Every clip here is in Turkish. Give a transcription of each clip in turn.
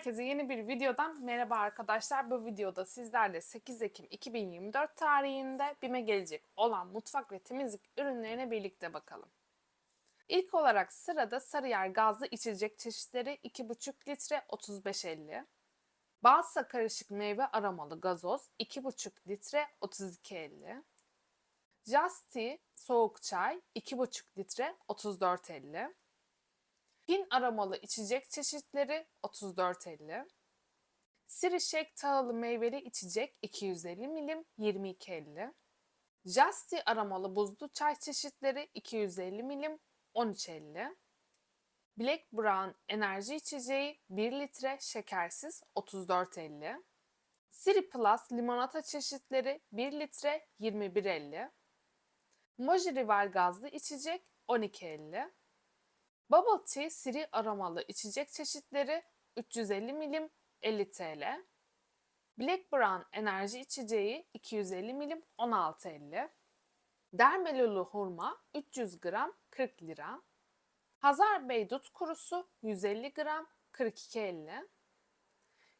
Herkese yeni bir videodan merhaba arkadaşlar. Bu videoda sizlerle 8 Ekim 2024 tarihinde BİM'e gelecek olan mutfak ve temizlik ürünlerine birlikte bakalım. İlk olarak sırada Sarıyer gazlı içecek çeşitleri 2,5 litre 35.50. Balsa karışık meyve aromalı gazoz 2,5 litre 32.50. Just soğuk çay 2,5 litre 34.50. Pin aromalı içecek çeşitleri 34.50. Siri Shake tahıllı meyveli içecek 250 milim 22.50. Just Tea aromalı buzlu çay çeşitleri 250 milim 13.50. Black Brown enerji içeceği 1 litre şekersiz 34.50. Siri Plus limonata çeşitleri 1 litre 21.50. Moji Rival gazlı içecek 12.50. Bubble Tea siri aromalı içecek çeşitleri 350 milim 50 TL. Black Brown enerji içeceği 250 milim 16.50. Dermelulu hurma 300 gram 40 lira. Hazar Bey dut kurusu 150 gram 42.50.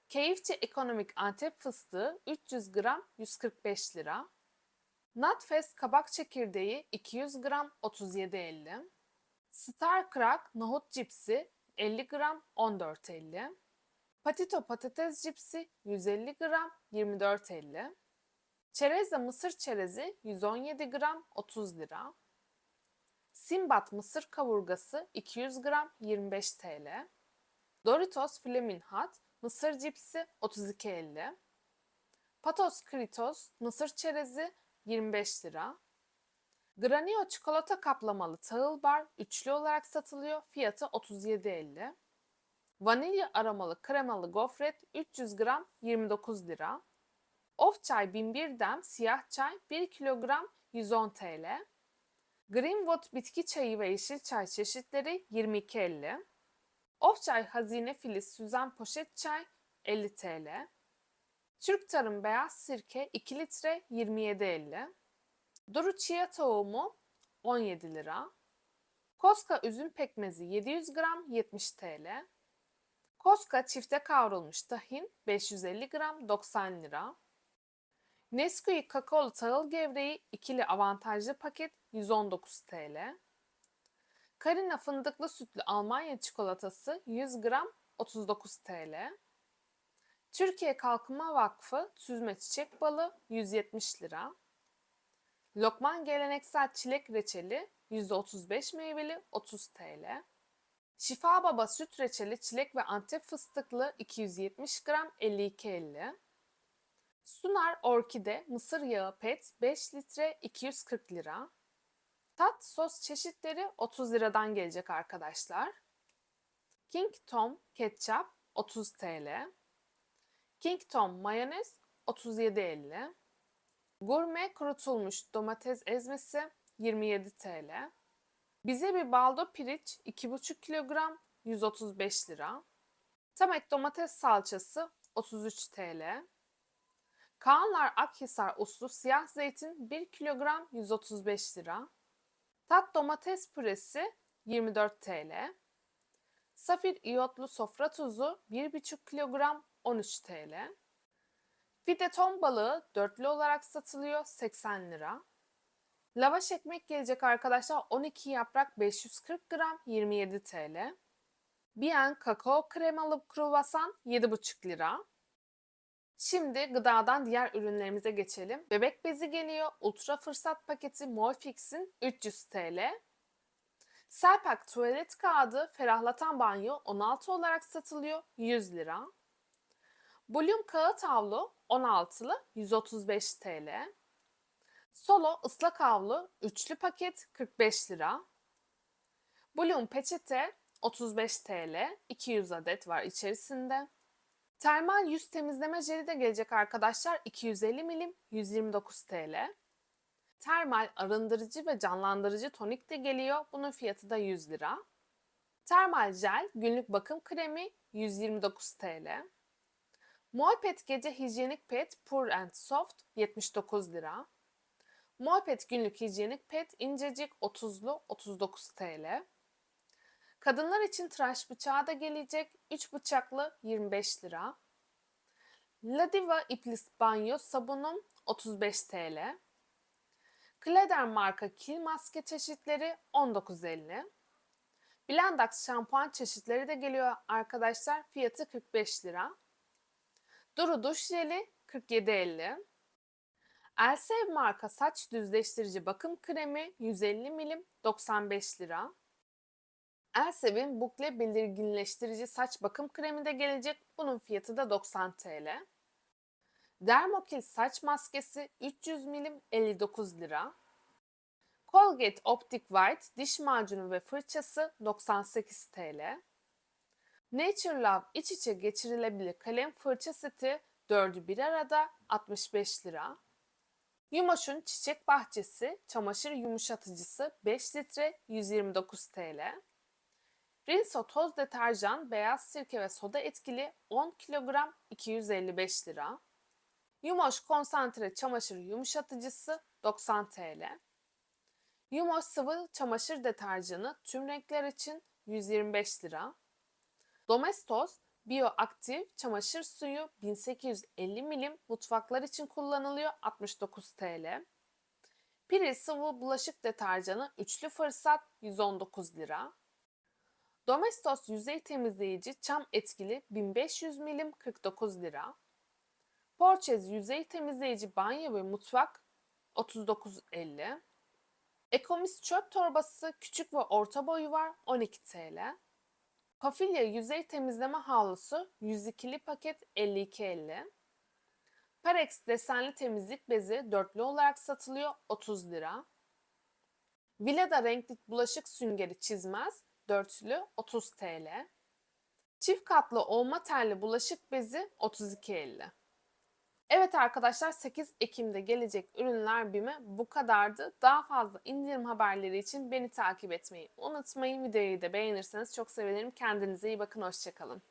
Keyifçi ekonomik antep fıstığı 300 gram 145 lira. Nutfest kabak çekirdeği 200 gram 37.50. Star Crack nohut cipsi 50 gram 14.50. Patito patates cipsi 150 gram 24.50. Çerezle mısır çerezi 117 gram 30 lira. Simbat mısır kavurgası 200 gram 25 TL. Doritos Flamin' Hot mısır cipsi 32.50. Patos Kritos mısır çerezi 25 lira. Granio çikolata kaplamalı tahıl bar üçlü olarak satılıyor. Fiyatı 37.50. Vanilya aromalı kremalı gofret 300 gram 29 lira. Of çay 1001 dem siyah çay 1 kilogram 110 TL. Greenwood bitki çayı ve yeşil çay çeşitleri 22.50. Of çay hazine filiz süzen poşet çay 50 TL. Türk Tarım beyaz sirke 2 litre 27.50. Duru chia tohumu 17 lira. Koska üzüm pekmezi 700 gram 70 TL. Koska çifte kavrulmuş tahin 550 gram 90 lira. Nesquik kakaolu tahıl gevreği ikili avantajlı paket 119 TL. Karina fındıklı sütlü Almanya çikolatası 100 gram 39 TL. Türkiye Kalkınma Vakfı süzme çiçek balı 170 lira. Lokman geleneksel çilek reçeli %35 meyveli 30 TL. Şifa Baba süt reçeli çilek ve antep fıstıklı 270 gram 52.50. Sunar Orkide mısır yağı pet 5 litre 240 lira. Tat sos çeşitleri 30 liradan gelecek arkadaşlar. King Tom ketçap 30 TL. King Tom mayonez 37.50. Gurme kurutulmuş domates ezmesi 27 TL. Bize bir baldo piriç 2,5 kilogram 135 lira. Tamek domates salçası 33 TL. Kaanlar Akhisar uslu siyah zeytin 1 kilogram 135 lira. Tat domates püresi 24 TL. Safir iyotlu sofra tuzu 1,5 kilogram 13 TL. Fide ton balığı dörtlü olarak satılıyor 80 lira. Lavaş ekmek gelecek arkadaşlar 12 yaprak 540 gram 27 TL. Bien kakao kremalı kruvasan 7,5 lira. Şimdi gıdadan diğer ürünlerimize geçelim. Bebek bezi geliyor. Ultra fırsat paketi Molfix'in 300 TL. Selpak tuvalet kağıdı ferahlatan banyo 16 olarak satılıyor 100 lira. Bloom kağıt havlu 16'lı 135 TL. Solo ıslak havlu üçlü paket 45 lira. Bloom peçete 35 TL. 200 adet var içerisinde. Termal yüz temizleme jeli de gelecek arkadaşlar. 250 milim 129 TL. Termal arındırıcı ve canlandırıcı tonik de geliyor. Bunun fiyatı da 100 lira. Termal jel günlük bakım kremi 129 TL. Molpet gece hijyenik pet Pur and Soft 79 lira. Molpet günlük hijyenik pet incecik 30'lu 39 TL. Kadınlar için tıraş bıçağı da gelecek. 3 bıçaklı 25 lira. Ladiva iplis banyo sabunum 35 TL. Kleder marka kil maske çeşitleri 19.50. Blendax şampuan çeşitleri de geliyor arkadaşlar. Fiyatı 45 lira. Duru duş jeli 47.50. Elsev marka saç düzleştirici bakım kremi 150 milim 95 lira. Elsev'in bukle belirginleştirici saç bakım kremi de gelecek. Bunun fiyatı da 90 TL. Dermokil saç maskesi 300 milim 59 lira. Colgate Optic White diş macunu ve fırçası 98 TL. Love iç içe geçirilebilir kalem fırça seti 4'ü bir arada 65 lira. Yumoş'un Çiçek Bahçesi çamaşır yumuşatıcısı 5 litre 129 TL. Rinso toz deterjan, beyaz sirke ve soda etkili 10 kilogram 255 lira. Yumoş konsantre çamaşır yumuşatıcısı 90 TL. Yumoş sıvı çamaşır deterjanı tüm renkler için 125 lira. Domestos bioaktif çamaşır suyu 1850 milim mutfaklar için kullanılıyor 69 TL. Piri sıvı bulaşık deterjanı üçlü fırsat 119 lira. Domestos yüzey temizleyici çam etkili 1500 milim 49 lira. Porçez yüzey temizleyici banyo ve mutfak 39.50. Ekomis çöp torbası küçük ve orta boyu var 12 TL. Pafilya yüzey temizleme havlusu 102'li paket 52.50. Parex desenli temizlik bezi dörtlü olarak satılıyor 30 lira. Vileda renkli bulaşık süngeri çizmez dörtlü 30 TL. Çift katlı olma telli bulaşık bezi 32.50. Evet arkadaşlar 8 Ekim'de gelecek ürünler BİM'e bu kadardı. Daha fazla indirim haberleri için beni takip etmeyi unutmayın. Videoyu da beğenirseniz çok sevinirim. Kendinize iyi bakın. Hoşçakalın.